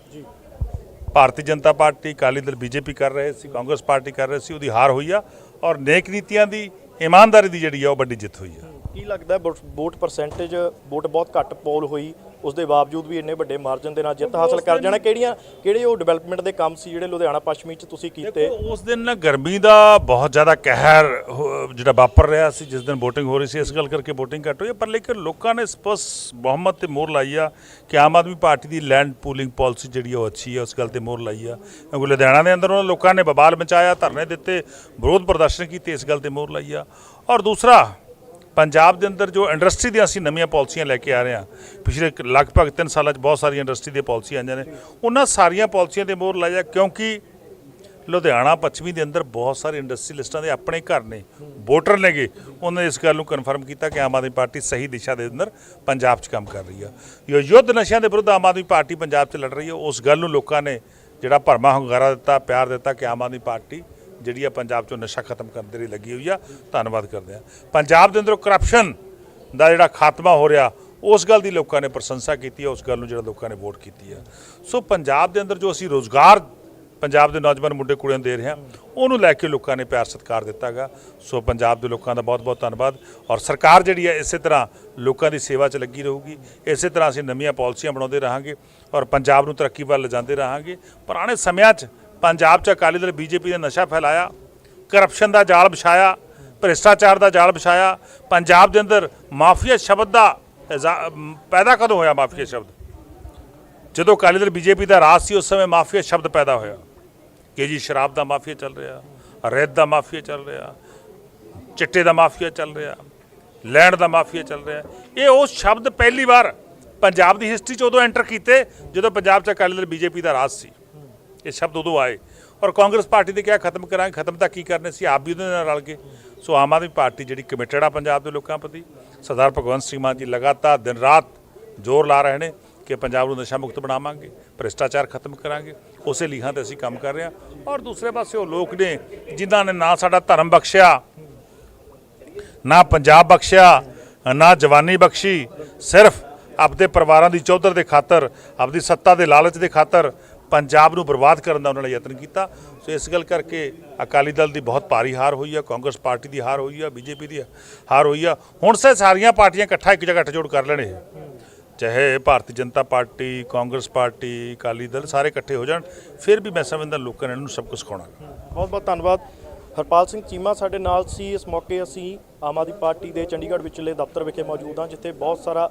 ਭਾਰਤੀ ਜਨਤਾ ਪਾਰਟੀ, ਅਕਾਲੀ ਦਲ ਬੀਜੇਪੀ ਕਰ ਰਹੇ ਸੀ, ਕਾਂਗਰਸ ਪਾਰਟੀ ਕਰ ਰਹੇ ਸੀ, ਉਹਦੀ ਹਾਰ ਹੋਈ ਆ ਔਰ ਨੇਕ ਨੀਤੀਆਂ ਦੀ, ਇਮਾਨਦਾਰੀ ਦੀ ਜਿਹੜੀ ਆ ਉਹ ਵੱਡੀ ਜਿੱਤ ਹੋਈ ਆ। ਕੀ ਲੱਗਦਾ ਵੋਟ- ਵੋਟ ਪਰਸੈਂਟੇਜ ਵੋਟ ਬਹੁਤ ਘੱਟ ਪੋਲ ਹੋਈ ਉਸ ਦੇ ਬਾਵਜੂਦ ਵੀ ਇੰਨੇ ਵੱਡੇ ਮਾਰਜਨ ਦੇ ਨਾਲ ਜਿੱਤ ਹਾਸਲ ਕਰ ਜਾਣਾ, ਕਿਹੜੀਆਂ, ਕਿਹੜੇ ਉਹ ਡਿਵੈਲਪਮੈਂਟ ਦੇ ਕੰਮ ਸੀ ਜਿਹੜੇ ਲੁਧਿਆਣਾ ਪੱਛਮੀ ਚ ਤੁਸੀਂ ਕੀਤੇ ਉਸ ਦਿਨ ਨਾ ਗਰਮੀ ਦਾ ਬਹੁਤ ਜ਼ਿਆਦਾ ਕਹਿਰ ਹੋ- ਜਿਹੜਾ ਵਾਪਰ ਰਿਹਾ ਸੀ, ਜਿਸ ਦਿਨ VOTING ਹੋ ਰਹੀ ਸੀ, ਇਸ ਗੱਲ ਕਰਕੇ VOTING ਘੱਟ ਹੋਈ ਹੈ। ਪਰ ਲੇਕਿਨ ਲੋਕਾਂ ਨੇ ਸਪਸ ਬਹੁਮਤ ਤੇ ਮੋਹਰ ਲਾਈ ਆ ਕਿ ਆਮ ਆਦਮੀ ਪਾਰਟੀ ਦੀ ਲੈਂਡ ਪੂਲਿੰਗ ਪਾਲਿਸੀ ਜਿਹੜੀ ਆ ਉਹ ਅੱਛੀ ਹੈ ਉਸ ਗੱਲ ਤੇ ਮੋਹਰ ਲਾਈ ਆ ਕਿਉਂਕਿ ਲੁਧਿਆਣਾ ਦੇ ਅੰਦਰ ਉਹਨਾਂ ਲੋਕਾਂ ਨੇ ਬਬਾਲ ਮਚਾਇਆ, ਧਰਨੇ ਦਿੱਤੇ, ਵਿਰੋਧ ਪ੍ਰਦਰਸ਼ਨ ਕੀਤੇ, ਇਸ ਗੱਲ ਤੇ ਮੋਹਰ ਲਾਈ ਆ ਔਰ ਦੂਸਰਾ ਪੰਜਾਬ ਦੇ ਅੰਦਰ ਜੋ ਇੰਡਸਟਰੀ ਦੀਆਂ ਅਸੀਂ ਨਵੀਆਂ ਪਾਲਿਸੀਆਂ ਲੈ ਕੇ ਆ ਰਹੇ ਹਾਂ, ਪਿਛਲੇ ਲਗਭਗ 3 ਸਾਲਾਂ 'ਚ ਬਹੁਤ ਸਾਰੀਆਂ ਇੰਡਸਟਰੀ ਦੀਆਂ ਪਾਲਿਸੀਆਂ ਆਈਆਂ ਨੇ। ਉਹਨਾਂ ਸਾਰੀਆਂ ਪਾਲਿਸੀਆਂ ਤੇ ਮੋਹਰ ਲਾਇਆ ਕਿਉਂਕਿ ਲੁਧਿਆਣਾ ਪੱਛਮੀ ਦੇ ਅੰਦਰ ਬਹੁਤ ਸਾਰੇ ਇੰਡਸਟਰੀ ਲਿਸਟਾਂ ਦੇ ਆਪਣੇ ਘਰ ਨੇ, ਵੋਟਰ ਨੇਗੇ। ਉਹਨਾਂ ਨੇ ਇਸ ਗੱਲ ਨੂੰ ਕਨਫਰਮ ਕੀਤਾ ਕਿ ਆਮ ਆਦਮੀ ਪਾਰਟੀ ਸਹੀ ਦਿਸ਼ਾ ਦੇ ਅੰਦਰ ਪੰਜਾਬ 'ਚ ਕੰਮ ਕਰ ਰਹੀ ਆ। ਇਹ ਯੁੱਧ ਨਸ਼ਿਆਂ ਦੇ ਵਿਰੁੱਧ ਆਮ ਆਦਮੀ ਪਾਰਟੀ ਪੰਜਾਬ 'ਚ ਲੜ ਰਹੀ ਹੈ ਉਸ ਗੱਲ ਨੂੰ ਲੋਕਾਂ ਨੇ ਜਿਹੜਾ ਭਰਮਾ ਹੁੰਗਾਰਾ ਦਿੱਤਾ, ਪਿਆਰ ਦਿੱਤਾ ਕਿ ਆਮ ਆਦਮੀ ਪਾਰਟੀ ਜਿਹੜੀ ਆ ਪੰਜਾਬ 'ਚੋਂ ਨਸ਼ਾ ਖਤਮ ਕਰਨ ਦੇ ਲਈ ਲੱਗੀ ਹੋਈ ਆ, ਧੰਨਵਾਦ ਕਰਦੇ ਆ। ਪੰਜਾਬ ਦੇ ਅੰਦਰੋਂ ਕਰਪਸ਼ਨ ਦਾ ਜਿਹੜਾ ਖਾਤਮਾ ਹੋ ਰਿਹਾ, ਉਸ ਗੱਲ ਦੀ ਲੋਕਾਂ ਨੇ ਪ੍ਰਸ਼ੰਸਾ ਕੀਤੀ ਹੈ ਉਸ ਗੱਲ ਨੂੰ ਜਿਹੜਾ ਲੋਕਾਂ ਨੇ ਵੋਟ ਕੀਤੀ ਆ। ਸੋ ਪੰਜਾਬ ਦੇ ਅੰਦਰ ਜੋ ਅਸੀਂ ਰੋਜ਼ਗਾਰ ਪੰਜਾਬ ਦੇ ਨੌਜਵਾਨ ਮੁੰਡੇ ਕੁੜੀਆਂ ਨੂੰ ਦੇ ਰਹੇ ਹਾਂ ਉਹਨੂੰ ਲੈ ਕੇ ਲੋਕਾਂ ਨੇ ਪਿਆਰ ਸਤਿਕਾਰ ਦਿੱਤਾਗਾ। ਸੋ ਪੰਜਾਬ ਦੇ ਲੋਕਾਂ ਦਾ ਬਹੁਤ-ਬਹੁਤ ਧੰਨਵਾਦ। ਔਰ ਸਰਕਾਰ ਜਿਹੜੀ ਹੈ ਇਸੇ ਤਰ੍ਹਾਂ ਲੋਕਾਂ ਦੀ ਸੇਵਾ 'ਚ ਲੱਗੀ ਰਹੂਗੀ। ਇਸੇ ਤਰ੍ਹਾਂ ਅਸੀਂ ਨਵੀਆਂ ਪਾਲਿਸੀਆਂ ਬਣਾਉਂਦੇ ਰਹਾਂਗੇ ਔਰ ਪੰਜਾਬ ਨੂੰ ਤਰੱਕੀ ਵੱਲ ਲਿਜਾਂਦੇ ਰਹਾਂਗੇ। ਪੁਰਾਣੇ ਸਮਿਆਂ 'ਚ ਪੰਜਾਬ 'ਚ ਅਕਾਲੀ ਦਲ ਬੀਜੇਪੀ ਨੇ ਨਸ਼ਾ ਫੈਲਾਇਆ ਕਰਪਸ਼ਨ ਦਾ ਜਾਲ ਵਿਛਾਇਆ, ਭ੍ਰਿਸ਼ਟਾਚਾਰ ਦਾ ਜਾਲ ਵਿਛਾਇਆ, ਪੰਜਾਬ ਦੇ ਅੰਦਰ ਮਾਫੀਆ ਸ਼ਬਦ ਦਾ ਪੈਦਾ ਕਦੋਂ ਹੋਇਆ ਮਾਫੀਆ ਸ਼ਬਦ? ਜਦੋਂ ਅਕਾਲੀ ਦਲ ਬੀਜੇਪੀ ਦਾ ਰਾਜ ਸੀ, ਉਸ ਸਮੇਂ ਮਾਫੀਆ ਸ਼ਬਦ ਪੈਦਾ ਹੋਇਆ। ਕਿ ਜੀ ਸ਼ਰਾਬ ਦਾ ਮਾਫੀਆ ਚੱਲ ਰਿਹਾ, ਰੇਤ ਦਾ ਮਾਫੀਆ ਚੱਲ ਰਿਹਾ, ਚਿੱਟੇ ਦਾ ਮਾਫੀਆ ਚੱਲ ਰਿਹਾ, ਲੈਂਡ ਦਾ ਮਾਫੀਆ ਚੱਲ ਰਿਹਾ। ਇਹ ਉਹ ਸ਼ਬਦ ਪਹਿਲੀ ਵਾਰ ਪੰਜਾਬ ਦੀ ਹਿਸਟਰੀ 'ਚ ਉਦੋਂ ਐਂਟਰ ਕੀਤੇ, ਜਦੋਂ ਪੰਜਾਬ 'ਚ ਅਕਾਲੀ ਦਲ ਬੀਜੇਪੀ ਦਾ ਰਾਜ ਸੀ। ਇਹ ਸ਼ਬਦ ਉਦੋਂ ਆਏ। ਔਰ ਕਾਂਗਰਸ ਪਾਰਟੀ ਦੇ ਕਿਹਾ, ਖਤਮ ਕਰਾਂਗੇ। ਖਤਮ ਤਾਂ ਕੀ ਕਰਨੇ ਸੀ? ਆਪ ਵੀ ਉਹਦੇ ਨਾਲ ਰਲ ਕੇ ਸੋ ਆਮ ਆਦਮੀ ਪਾਰਟੀ ਜਿਹੜੀ ਕਮਿਟਡ ਆ ਪੰਜਾਬ ਦੇ ਲੋਕਾਂ ਪ੍ਰਤੀ, ਸਰਦਾਰ ਭਗਵੰਤ ਸਿੰਘ ਮਾਨ ਜੀ ਲਗਾਤਾਰ ਦਿਨ ਰਾਤ ਜ਼ੋਰ ਲਾ ਰਹੇ ਨੇ ਕਿ ਪੰਜਾਬ ਨੂੰ ਨਸ਼ਾ ਮੁਕਤ ਬਣਾਵਾਂਗੇ, ਭ੍ਰਿਸ਼ਟਾਚਾਰ ਖਤਮ ਕਰਾਂਗੇ। ਉਸੇ ਲੀਹਾਂ ਤੇ ਅਸੀਂ ਕੰਮ ਕਰ ਰਹੇ ਹਾਂ। ਔਰ ਦੂਸਰੇ ਪਾਸੇ ਉਹ ਲੋਕ ਨੇ ਜਿਨ੍ਹਾਂ ਨੇ ਨਾ ਸਾਡਾ ਧਰਮ ਬਖਸ਼ਿਆ, ਨਾ ਪੰਜਾਬ ਬਖਸ਼ਿਆ, ਨਾ ਜਵਾਨੀ ਬਖਸ਼ੀ, ਸਿਰਫ ਆਪਦੇ ਪਰਿਵਾਰਾਂ ਦੀ ਚੌਧਰ ਦੇ ਖਾਤਰ, ਆਪਦੀ ਸੱਤਾ ਦੇ ਲਾਲਚ ਦੇ ਖਾਤਰ ਪੰਜਾਬ ਨੂੰ ਬਰਬਾਦ ਕਰਨ ਦਾ ਉਹਨਾਂ ਨੇ ਯਤਨ ਕੀਤਾ। ਸੋ ਇਸ ਗੱਲ ਕਰਕੇ ਅਕਾਲੀ ਦਲ ਦੀ ਬਹੁਤ ਭਾਰੀ ਹਾਰ ਹੋਈ ਆ, ਕਾਂਗਰਸ ਪਾਰਟੀ ਦੀ ਹਾਰ ਹੋਈ ਹੈ ਬੀਜੇਪੀ ਦੀ ਹਾਰ ਹੋਈ ਆ। ਹੁਣ ਸੇ ਸਾਰੀਆਂ ਪਾਰਟੀਆਂ ਇਕੱਠਾ ਇੱਕ ਜਗ੍ਹਾ ਇਕੱਠਜੋੜ ਕਰ ਲੈਣੇ। ਚਾਹੇ Bharatiya Janata party, Congress party, Akali Dal ਸਾਰੇ ਇਕੱਠੇ ਹੋ ਜਾਣ, ਫਿਰ ਵੀ ਮੈਂ ਸਮਝਦਾ ਲੋਕਾਂ ਨੇ ਇਹਨਾਂ ਨੂੰ ਸਭ ਕੁਝ ਸਿਖਾਉਣਾ। ਬਹੁਤ ਬਹੁਤ ਧੰਨਵਾਦ। ਹਰਪਾਲ ਸਿੰਘ ਚੀਮਾ ਸਾਡੇ ਨਾਲ ਸੀ। ਇਸ ਮੌਕੇ ਅਸੀਂ ਆਮ ਆਦਮੀ ਪਾਰਟੀ ਦੇ ਚੰਡੀਗੜ੍ਹ ਵਿਚਲੇ ਦਫ਼ਤਰ ਵਿਖੇ ਮੌਜੂਦ ਹਾਂ, ਜਿੱਥੇ ਬਹੁਤ ਸਾਰਾ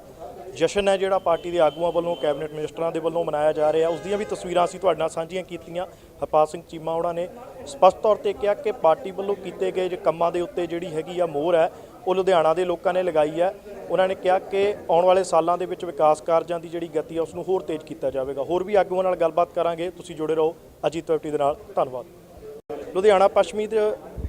ਜਸ਼ਨ ਹੈ ਜਿਹੜਾ ਪਾਰਟੀ ਦੇ ਆਗੂਆਂ ਵੱਲੋਂ, ਕੈਬਨਿਟ ਮਿਨਿਸਟਰਾਂ ਦੇ ਵੱਲੋਂ ਮਨਾਇਆ ਜਾ ਰਿਹਾ। ਉਸ ਦੀਆਂ ਵੀ ਤਸਵੀਰਾਂ ਅਸੀਂ ਤੁਹਾਡੇ ਨਾਲ ਸਾਂਝੀਆਂ ਕੀਤੀਆਂ। ਹਰਪਾਲ ਸਿੰਘ ਚੀਮਾ ਉਹਨਾਂ ਨੇ ਸਪਸ਼ਟ ਤੌਰ ਤੇ ਕਿਹਾ ਕਿ ਪਾਰਟੀ ਵੱਲੋਂ ਕੀਤੇ ਗਏ ਜੇ ਕੰਮਾਂ ਦੇ ਉੱਤੇ ਜਿਹੜੀ ਹੈਗੀ ਆ ਮੋਹਰ ਹੈ, ਉਹ ਲੁਧਿਆਣਾ ਦੇ ਲੋਕਾਂ ਨੇ ਲਗਾਈ ਹੈ। ਉਹਨਾਂ ਨੇ ਕਿਹਾ ਕਿ ਆਉਣ ਵਾਲੇ ਸਾਲਾਂ ਦੇ ਵਿੱਚ ਵਿਕਾਸ ਕਾਰਜਾਂ ਦੀ ਜਿਹੜੀ ਗਤੀ ਹੈ ਉਸ ਨੂੰ ਹੋਰ ਤੇਜ਼ ਕੀਤਾ ਜਾਵੇਗਾ। ਹੋਰ ਵੀ ਆਗੂਆਂ ਨਾਲ ਗੱਲਬਾਤ ਕਰਾਂਗੇ। ਤੁਸੀਂ ਜੁੜੇ ਰਹੋ ਅਜੀਤ ਵੈਬਟੀ ਦੇ ਨਾਲ। ਧੰਨਵਾਦ। ਲੁਧਿਆਣਾ ਪੱਛਮੀ ਦੇ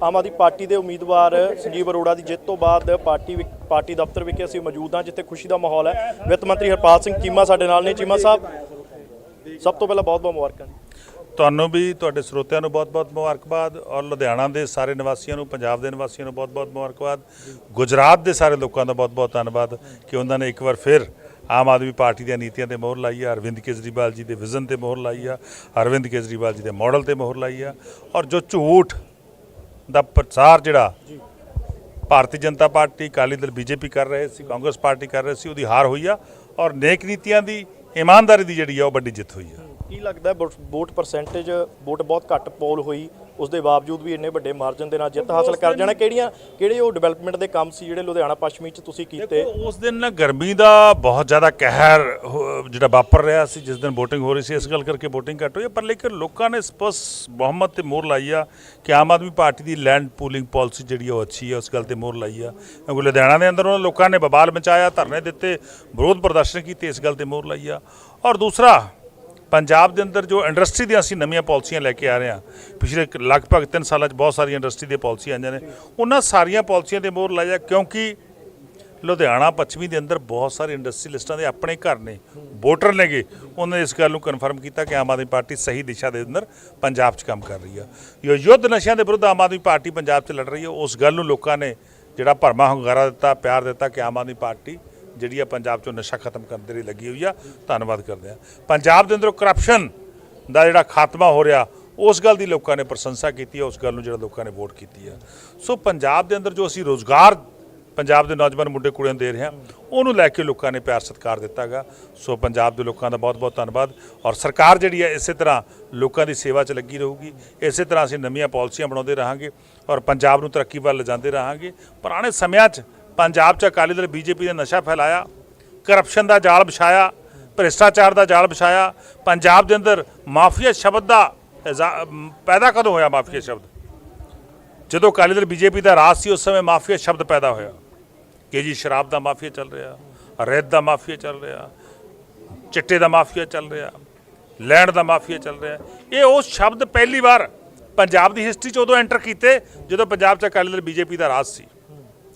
ਆਮ ਆਦਮੀ ਪਾਰਟੀ ਦੇ ਉਮੀਦਵਾਰ ਸੰਜੀਵ ਅਰੋੜਾ ਦੀ ਜਿੱਤ ਤੋਂ ਬਾਅਦ ਪਾਰਟੀ ਵਿ- ਪਾਰਟੀ ਦਫ਼ਤਰ ਵਿਖੇ ਅਸੀਂ ਮੌਜੂਦ ਹਾਂ, ਜਿੱਥੇ ਖੁਸ਼ੀ ਦਾ ਮਾਹੌਲ ਹੈ। ਵਿੱਤ ਮੰਤਰੀ ਹਰਪਾਲ ਸਿੰਘ ਚੀਮਾ ਸਾਡੇ ਨਾਲ ਨੇ। ਚੀਮਾ ਸਾਹਿਬ, ਸਭ ਤੋਂ ਪਹਿਲਾਂ ਬਹੁਤ ਬਹੁਤ ਮੁਬਾਰਕਾਂ ਤੁਹਾਨੂੰ ਵੀ, ਤੁਹਾਡੇ ਸਰੋਤਿਆਂ ਨੂੰ ਬਹੁਤ-ਬਹੁਤ ਮੁਬਾਰਕਬਾਦ ਔਰ ਲੁਧਿਆਣਾ ਦੇ ਸਾਰੇ ਨਿਵਾਸੀਆਂ ਨੂੰ, ਪੰਜਾਬ ਦੇ ਨਿਵਾਸੀਆਂ ਨੂੰ ਬਹੁਤ-ਬਹੁਤ ਮੁਬਾਰਕਬਾਦ। ਗੁਜਰਾਤ ਦੇ ਸਾਰੇ ਲੋਕਾਂ ਦਾ ਬਹੁਤ-ਬਹੁਤ ਧੰਨਵਾਦ ਕਿ ਉਹਨਾਂ ਨੇ ਇੱਕ ਵਾਰ ਫਿਰ ਆਮ ਆਦਮੀ ਪਾਰਟੀ ਦੀਆਂ ਨੀਤੀਆਂ ਤੇ ਮੋਹਰ ਲਾਈ ਆ, ਅਰਵਿੰਦ ਕੇਜਰੀਵਾਲ ਜੀ ਦੇ ਵਿਜ਼ਨ ਤੇ ਮੋਹਰ ਲਾਈ ਆ, ਅਰਵਿੰਦ ਕੇਜਰੀਵਾਲ ਜੀ ਦੇ ਮਾਡਲ ਤੇ ਮੋਹਰ ਲਾਈ ਆ। ਔਰ ਜੋ ਝੂਠ ਦਾ ਪ੍ਰਚਾਰ ਜਿਹੜਾ ਭਾਰਤੀ ਜਨਤਾ ਪਾਰਟੀ, ਅਕਾਲੀ ਦਲ, ਬੀਜੇਪੀ ਕਰ ਰਹੇ ਸੀ, ਕਾਂਗਰਸ ਪਾਰਟੀ ਕਰ ਰਹੇ ਸੀ, ਉਹਦੀ ਹਾਰ ਹੋਈ ਆ ਔਰ ਨੇਕ ਨੀਤੀਆਂ ਦੀ, ਇਮਾਨਦਾਰੀ ਦੀ ਜਿਹੜੀ ਆ, ਉਹ ਵੱਡੀ ਜਿੱਤ ਹੋਈ ਆ। ਕੀ ਲੱਗਦਾ ਵੋਟ- ਵੋਟ ਪਰਸੈਂਟੇਜ ਵੋਟ ਬਹੁਤ ਘੱਟ ਪੋਲ ਹੋਈ ਉਸ ਦੇ ਬਾਵਜੂਦ ਵੀ ਇੰਨੇ ਵੱਡੇ ਮਾਰਜਨ ਦੇ ਨਾਲ ਜਿੱਤ ਹਾਸਲ ਕਰ ਜਾਣਾ। ਕਿਹੜੀਆਂ ਕਿਹੜੇ ਉਹ ਡਿਵੈਲਪਮੈਂਟ ਦੇ ਕੰਮ ਸੀ ਜਿਹੜੇ ਲੁਧਿਆਣਾ ਪੱਛਮੀ ਚ ਤੁਸੀਂ ਕੀਤੇ? ਉਸ ਦਿਨ ਨਾ ਗਰਮੀ ਦਾ ਬਹੁਤ ਜ਼ਿਆਦਾ ਕਹਿਰ ਹੋ- ਜਿਹੜਾ ਵਾਪਰ ਰਿਹਾ ਸੀ, ਜਿਸ ਦਿਨ VOTING ਹੋ ਰਹੀ ਸੀ, ਇਸ ਗੱਲ ਕਰਕੇ VOTING ਘੱਟ ਹੋਈ ਹੈ। ਪਰ ਲੇਕਿਨ ਲੋਕਾਂ ਨੇ ਸਪਸ ਬਹੁਮਤ ਤੇ ਮੋਹਰ ਲਾਈ ਆ ਕਿ ਆਮ ਆਦਮੀ ਪਾਰਟੀ ਦੀ ਲੈਂਡ ਪੂਲਿੰਗ ਪਾਲਿਸੀ ਜਿਹੜੀ ਆ ਉਹ ਅੱਛੀ ਹੈ ਉਸ ਗੱਲ ਤੇ ਮੋਹਰ ਲਾਈ ਆ। ਕਿਉਂਕਿ ਲੁਧਿਆਣਾ ਦੇ ਅੰਦਰ ਉਹਨਾਂ ਲੋਕਾਂ ਨੇ ਬਬਾਲ ਮਚਾਇਆ, ਧਰਨੇ ਦਿੱਤੇ, ਵਿਰੋਧ ਪ੍ਰਦਰਸ਼ਨ ਕੀਤੇ, ਇਸ ਗੱਲ ਤੇ ਮੋਹਰ ਲਾਈ ਆ। ਔਰ ਦੂਸਰਾ ਪੰਜਾਬ ਦੇ ਅੰਦਰ ਜੋ ਇੰਡਸਟਰੀ ਦੀਆਂ ਅਸੀਂ ਨਵੀਆਂ ਪਾਲਿਸੀਆਂ ਲੈ ਕੇ ਆ ਰਹੇ ਹਾਂ, ਪਿਛਲੇ ਲਗਭਗ 3 ਸਾਲਾਂ 'ਚ ਬਹੁਤ ਸਾਰੀਆਂ ਇੰਡਸਟਰੀ ਦੀਆਂ ਪਾਲਿਸੀਆਂ ਆਈਆਂ ਨੇ, ਉਹਨਾਂ ਸਾਰੀਆਂ ਪਾਲਿਸੀਆਂ ਤੇ ਮੋਹਰ ਲਾਇਆ ਕਿਉਂਕਿ ਲੁਧਿਆਣਾ ਪੱਛਮੀ ਦੇ ਅੰਦਰ ਬਹੁਤ ਸਾਰੇ ਇੰਡਸਟਰੀਲਿਸਟਾਂ ਦੇ ਆਪਣੇ ਘਰ ਨੇ, ਵੋਟਰ ਨੇਗੇ, ਉਹਨਾਂ ਨੇ ਇਸ ਗੱਲ ਨੂੰ ਕਨਫਰਮ ਕੀਤਾ ਕਿ ਆਮ ਆਦਮੀ ਪਾਰਟੀ ਸਹੀ ਦਿਸ਼ਾ ਦੇ ਅੰਦਰ ਪੰਜਾਬ 'ਚ ਕੰਮ ਕਰ ਰਹੀ ਆ। ਜੋ ਯੁੱਧ ਨਸ਼ਿਆਂ ਦੇ ਵਿਰੁੱਧ ਆਮ ਆਦਮੀ ਪਾਰਟੀ ਪੰਜਾਬ 'ਚ ਲੜ ਰਹੀ ਹੈ ਉਸ ਗੱਲ ਨੂੰ ਲੋਕਾਂ ਨੇ ਜਿਹੜਾ ਭਰਮਾ ਹੁੰਗਾਰਾ ਦਿੱਤਾ, ਪਿਆਰ ਦਿੱਤਾ ਕਿ ਆਮ ਆਦਮੀ ਪਾਰਟੀ ਜਿਹੜੀ ਆ ਪੰਜਾਬ 'ਚੋਂ ਨਸ਼ਾ ਖਤਮ ਕਰਨ ਦੇ ਲਈ ਲੱਗੀ ਹੋਈ ਆ, ਧੰਨਵਾਦ ਕਰਦੇ ਆ ਪੰਜਾਬ ਦੇ ਅੰਦਰੋਂ ਕਰਪਸ਼ਨ ਦਾ ਜਿਹੜਾ ਖਾਤਮਾ ਹੋ ਰਿਹਾ, ਉਸ ਗੱਲ ਦੀ ਲੋਕਾਂ ਨੇ ਪ੍ਰਸ਼ੰਸਾ ਕੀਤੀ ਹੈ ਉਸ ਗੱਲ ਨੂੰ ਜਿਹੜਾ ਲੋਕਾਂ ਨੇ ਵੋਟ ਕੀਤੀ ਹੈ ਸੋ ਪੰਜਾਬ ਦੇ ਅੰਦਰ ਜੋ ਅਸੀਂ ਰੋਜ਼ਗਾਰ ਪੰਜਾਬ ਦੇ ਨੌਜਵਾਨ ਮੁੰਡੇ ਕੁੜੀਆਂ ਨੂੰ ਦੇ ਰਹੇ ਹਾਂ, ਉਹਨੂੰ ਲੈ ਕੇ ਲੋਕਾਂ ਨੇ ਪਿਆਰ ਸਤਿਕਾਰ ਦਿੱਤਾਗਾ। ਸੋ ਪੰਜਾਬ ਦੇ ਲੋਕਾਂ ਦਾ ਬਹੁਤ ਬਹੁਤ ਧੰਨਵਾਦ। ਔਰ ਸਰਕਾਰ ਜਿਹੜੀ ਹੈ ਇਸੇ ਤਰ੍ਹਾਂ ਲੋਕਾਂ ਦੀ ਸੇਵਾ 'ਚ ਲੱਗੀ ਰਹੂਗੀ। ਇਸੇ ਤਰ੍ਹਾਂ ਅਸੀਂ ਨਵੀਆਂ ਪਾਲਿਸੀਆਂ ਬਣਾਉਂਦੇ ਰਹਾਂਗੇ ਔਰ ਪੰਜਾਬ ਨੂੰ ਤਰੱਕੀ ਵੱਲ ਲਿਜਾਂਦੇ ਰਹਾਂਗੇ। ਪੁਰਾਣੇ ਸਮਿਆਂ 'ਚ ਪੰਜਾਬ 'ਚ ਅਕਾਲੀ ਦਲ ਬੀਜੇਪੀ ਨੇ ਨਸ਼ਾ ਫੈਲਾਇਆ ਕਰਪਸ਼ਨ ਦਾ ਜਾਲ ਵਿਛਾਇਆ, ਭ੍ਰਿਸ਼ਟਾਚਾਰ ਦਾ ਜਾਲ ਵਿਛਾਇਆ, ਪੰਜਾਬ ਦੇ ਅੰਦਰ ਮਾਫੀਆ ਸ਼ਬਦ ਦਾ ਪੈਦਾ ਕਦੋਂ ਹੋਇਆ ਮਾਫੀਆ ਸ਼ਬਦ? ਜਦੋਂ ਅਕਾਲੀ ਦਲ ਬੀਜੇਪੀ ਦਾ ਰਾਜ ਸੀ, ਉਸ ਸਮੇਂ ਮਾਫੀਆ ਸ਼ਬਦ ਪੈਦਾ ਹੋਇਆ। ਕਿ ਜੀ ਸ਼ਰਾਬ ਦਾ ਮਾਫੀਆ ਚੱਲ ਰਿਹਾ, ਰੇਤ ਦਾ ਮਾਫੀਆ ਚੱਲ ਰਿਹਾ, ਚਿੱਟੇ ਦਾ ਮਾਫੀਆ ਚੱਲ ਰਿਹਾ, ਲੈਂਡ ਦਾ ਮਾਫੀਆ ਚੱਲ ਰਿਹਾ। ਇਹ ਉਹ ਸ਼ਬਦ ਪਹਿਲੀ ਵਾਰ ਪੰਜਾਬ ਦੀ ਹਿਸਟਰੀ 'ਚ ਉਦੋਂ ਐਂਟਰ ਕੀਤੇ, ਜਦੋਂ ਪੰਜਾਬ 'ਚ ਅਕਾਲੀ ਦਲ ਬੀਜੇਪੀ ਦਾ ਰਾਜ ਸੀ।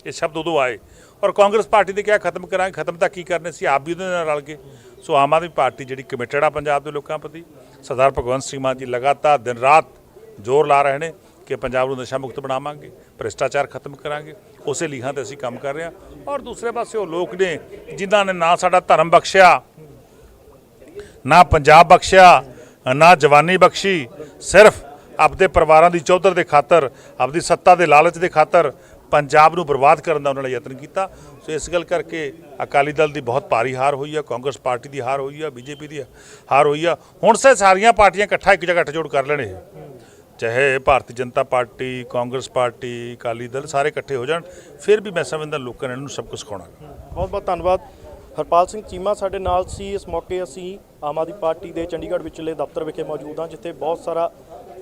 ਇਹ ਸ਼ਬਦ ਉਦੋਂ ਆਏ। ਔਰ ਕਾਂਗਰਸ ਪਾਰਟੀ ਦੇ ਕਿਹਾ, ਖਤਮ ਕਰਾਂਗੇ, ਖਤਮ ਤਾਂ ਕੀ ਕਰਨੇ ਸੀ? ਆਪ ਵੀ ਉਹਦੇ ਨਾਲ ਰਲ ਕੇ ਸੋ ਆਮ ਆਦਮੀ ਪਾਰਟੀ ਜਿਹੜੀ ਕਮਿਟਡ ਆ ਪੰਜਾਬ ਦੇ ਲੋਕਾਂ ਪ੍ਰਤੀ, ਸਰਦਾਰ ਭਗਵੰਤ ਸਿੰਘ ਮਾਨ ਜੀ ਲਗਾਤਾਰ ਦਿਨ ਰਾਤ ਜ਼ੋਰ ਲਾ ਰਹੇ ਨੇ ਕਿ ਪੰਜਾਬ ਨੂੰ ਨਸ਼ਾ ਮੁਕਤ ਬਣਾਵਾਂਗੇ, ਭ੍ਰਿਸ਼ਟਾਚਾਰ ਖਤਮ ਕਰਾਂਗੇ। ਉਸੇ ਲੀਹਾਂ ਤੇ ਅਸੀਂ ਕੰਮ ਕਰ ਰਹੇ ਹਾਂ। ਔਰ ਦੂਸਰੇ ਪਾਸੇ ਉਹ ਲੋਕ ਨੇ ਜਿਨ੍ਹਾਂ ਨੇ ਨਾ ਸਾਡਾ ਧਰਮ ਬਖਸ਼ਿਆ, ਨਾ ਪੰਜਾਬ ਬਖਸ਼ਿਆ, ਨਾ ਜਵਾਨੀ ਬਖਸ਼ੀ, ਸਿਰਫ ਆਪਦੇ ਪਰਿਵਾਰਾਂ ਦੀ ਚੌਧਰ ਦੇ ਖਾਤਰ, ਆਪਦੀ ਸੱਤਾ ਦੇ ਲਾਲਚ ਦੇ ਖਾਤਰ ਪੰਜਾਬ ਨੂੰ ਬਰਬਾਦ ਕਰਨ ਦਾ ਉਹਨਾਂ ਨੇ ਯਤਨ ਕੀਤਾ। ਸੋ ਇਸ ਗੱਲ ਕਰਕੇ ਅਕਾਲੀ ਦਲ ਦੀ ਬਹੁਤ ਭਾਰੀ ਹਾਰ ਹੋਈ ਆ, ਕਾਂਗਰਸ ਪਾਰਟੀ ਦੀ ਹਾਰ ਹੋਈ ਆ, ਬੀਜੇਪੀ ਦੀ ਹਾਰ ਹੋਈ ਆ। ਹੁਣ ਸੇ ਸਾਰੀਆਂ ਪਾਰਟੀਆਂ ਇਕੱਠਾ ਇੱਕ ਜਗ੍ਹਾ ਇਕੱਠਜੋੜ ਕਰ ਲੈਣੇ। ਹੈ। ਚਾਹੇ Bharatiya Janata party, Congress party, Akali Dal ਸਾਰੇ ਇਕੱਠੇ ਹੋ ਜਾਣ, ਫਿਰ ਵੀ ਮੈਂ ਸਮਝਦਾ ਲੋਕਾਂ ਨੇ ਇਹਨਾਂ ਨੂੰ ਸਭ ਕੁਝ ਸਿਖਾਉਣਾ। ਬਹੁਤ ਬਹੁਤ ਧੰਨਵਾਦ। ਹਰਪਾਲ ਸਿੰਘ ਚੀਮਾ ਸਾਡੇ ਨਾਲ ਸੀ। ਇਸ ਮੌਕੇ ਅਸੀਂ ਆਮ ਆਦਮੀ ਪਾਰਟੀ ਦੇ ਚੰਡੀਗੜ੍ਹ ਵਿਚਲੇ ਦਫ਼ਤਰ ਵਿਖੇ ਮੌਜੂਦ ਹਾਂ, ਜਿੱਥੇ ਬਹੁਤ ਸਾਰਾ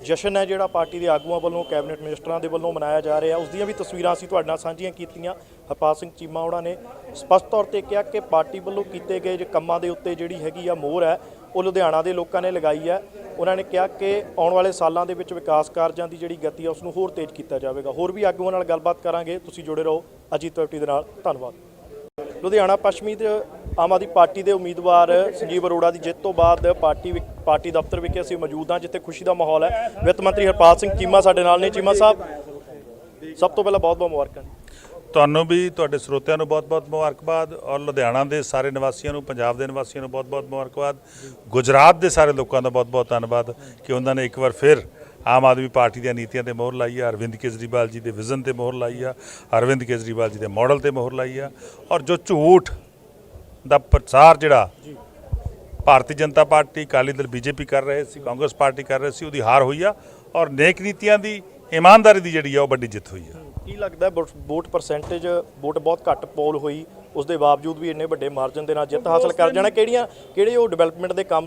ਜਸ਼ਨ ਹੈ ਜਿਹੜਾ ਪਾਰਟੀ ਦੇ ਆਗੂਆਂ ਵੱਲੋਂ, ਕੈਬਨਿਟ ਮਿਨਿਸਟਰਾਂ ਦੇ ਵੱਲੋਂ ਮਨਾਇਆ ਜਾ ਰਿਹਾ। ਉਸ ਦੀਆਂ ਵੀ ਤਸਵੀਰਾਂ ਅਸੀਂ ਤੁਹਾਡੇ ਨਾਲ ਸਾਂਝੀਆਂ ਕੀਤੀਆਂ। ਹਰਪਾਲ ਸਿੰਘ ਚੀਮਾ ਉਹਨਾਂ ਨੇ ਸਪਸ਼ਟ ਤੌਰ ਤੇ ਕਿਹਾ ਕਿ ਪਾਰਟੀ ਵੱਲੋਂ ਕੀਤੇ ਗਏ ਜੇ ਕੰਮਾਂ ਦੇ ਉੱਤੇ ਜਿਹੜੀ ਹੈਗੀ ਆ ਮੋਹਰ ਹੈ, ਉਹ ਲੁਧਿਆਣਾ ਦੇ ਲੋਕਾਂ ਨੇ ਲਗਾਈ ਹੈ। ਉਹਨਾਂ ਨੇ ਕਿਹਾ ਕਿ ਆਉਣ ਵਾਲੇ ਸਾਲਾਂ ਦੇ ਵਿੱਚ ਵਿਕਾਸ ਕਾਰਜਾਂ ਦੀ ਜਿਹੜੀ ਗਤੀ ਹੈ ਉਸ ਨੂੰ ਹੋਰ ਤੇਜ਼ ਕੀਤਾ ਜਾਵੇਗਾ। ਹੋਰ ਵੀ ਆਗੂਆਂ ਨਾਲ ਗੱਲਬਾਤ ਕਰਾਂਗੇ। ਤੁਸੀਂ ਜੁੜੇ ਰਹੋ ਅਜੀਤ ਵੈਬਟੀ ਦੇ ਨਾਲ। ਧੰਨਵਾਦ। ਲੁਧਿਆਣਾ ਪੱਛਮੀ ਦੇ ਆਮ ਆਦਮੀ ਪਾਰਟੀ ਦੇ ਉਮੀਦਵਾਰ ਸੰਜੀਵ ਅਰੋੜਾ ਦੀ ਜਿੱਤ ਤੋਂ ਬਾਅਦ ਪਾਰਟੀ ਵਿ- ਪਾਰਟੀ ਦਫ਼ਤਰ ਵਿਖੇ ਅਸੀਂ ਮੌਜੂਦ ਹਾਂ, ਜਿੱਥੇ ਖੁਸ਼ੀ ਦਾ ਮਾਹੌਲ ਹੈ। ਵਿੱਤ ਮੰਤਰੀ ਹਰਪਾਲ ਸਿੰਘ ਚੀਮਾ ਸਾਡੇ ਨਾਲ ਨੇ। ਚੀਮਾ ਸਾਹਿਬ, ਸਭ ਤੋਂ ਪਹਿਲਾਂ ਬਹੁਤ ਬਹੁਤ ਮੁਬਾਰਕਾਂ ਤੁਹਾਨੂੰ ਵੀ, ਤੁਹਾਡੇ ਸਰੋਤਿਆਂ ਨੂੰ ਬਹੁਤ-ਬਹੁਤ ਮੁਬਾਰਕਬਾਦ ਔਰ ਲੁਧਿਆਣਾ ਦੇ ਸਾਰੇ ਨਿਵਾਸੀਆਂ ਨੂੰ, ਪੰਜਾਬ ਦੇ ਨਿਵਾਸੀਆਂ ਨੂੰ ਬਹੁਤ-ਬਹੁਤ ਮੁਬਾਰਕਬਾਦ। ਗੁਜਰਾਤ ਦੇ ਸਾਰੇ ਲੋਕਾਂ ਦਾ ਬਹੁਤ-ਬਹੁਤ ਧੰਨਵਾਦ ਕਿ ਉਹਨਾਂ ਨੇ ਇੱਕ ਵਾਰ ਫਿਰ ਆਮ ਆਦਮੀ ਪਾਰਟੀ ਦੀਆਂ ਨੀਤੀਆਂ ਤੇ ਮੋਹਰ ਲਾਈ ਆ, ਅਰਵਿੰਦ ਕੇਜਰੀਵਾਲ ਜੀ ਦੇ ਵਿਜ਼ਨ ਤੇ ਮੋਹਰ ਲਾਈ ਆ, ਅਰਵਿੰਦ ਕੇਜਰੀਵਾਲ ਜੀ ਦੇ ਮਾਡਲ ਤੇ ਮੋਹਰ ਲਾਈ ਆ। ਔਰ ਜੋ ਝੂਠ ਦਾ ਪ੍ਰਚਾਰ ਜਿਹੜਾ ਭਾਰਤੀ ਜਨਤਾ ਪਾਰਟੀ, ਅਕਾਲੀ ਦਲ, ਬੀਜੇਪੀ ਕਰ ਰਹੇ ਸੀ, ਕਾਂਗਰਸ ਪਾਰਟੀ ਕਰ ਰਹੇ ਸੀ, ਉਹਦੀ ਹਾਰ ਹੋਈ ਆ ਔਰ ਨੇਕ ਨੀਤੀਆਂ ਦੀ, ਇਮਾਨਦਾਰੀ ਦੀ ਜਿਹੜੀ ਆ ਉਹ ਵੱਡੀ ਜਿੱਤ ਹੋਈ ਆ। ਕੀ ਲੱਗਦਾ ਵੋਟ- ਵੋਟ ਪਰਸੈਂਟੇਜ ਵੋਟ ਬਹੁਤ ਘੱਟ ਪੋਲ ਹੋਈ, ਉਸ ਦੇ ਬਾਵਜੂਦ ਵੀ ਇੰਨੇ ਵੱਡੇ ਮਾਰਜਨ ਦੇ ਨਾਲ ਜਿੱਤ ਹਾਸਲ ਕਰ ਜਾਣਾ, ਕਿਹੜੀਆਂ ਕਿਹੜੇ ਉਹ ਡਿਵੈਲਪਮੈਂਟ ਦੇ ਕੰਮ ਸੀ